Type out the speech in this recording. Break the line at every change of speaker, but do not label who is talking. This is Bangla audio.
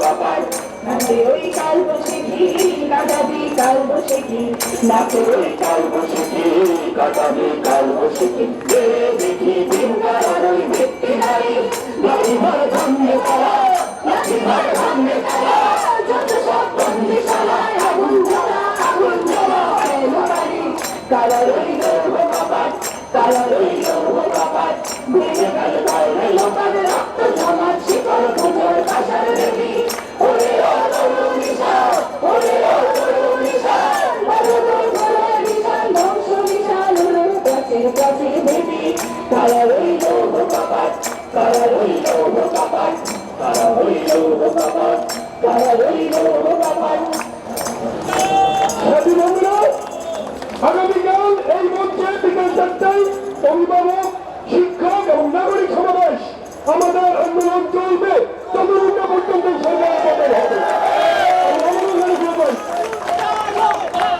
বাবার নাচে ওই কাল বসে কি কাটাবি কাল বসে কি নাচে ওই কাল বসে কি কাটাবি কাল রইল বাবার কালা দেবী কালা রইল বাবার কালা রইল বাবার কালা রইল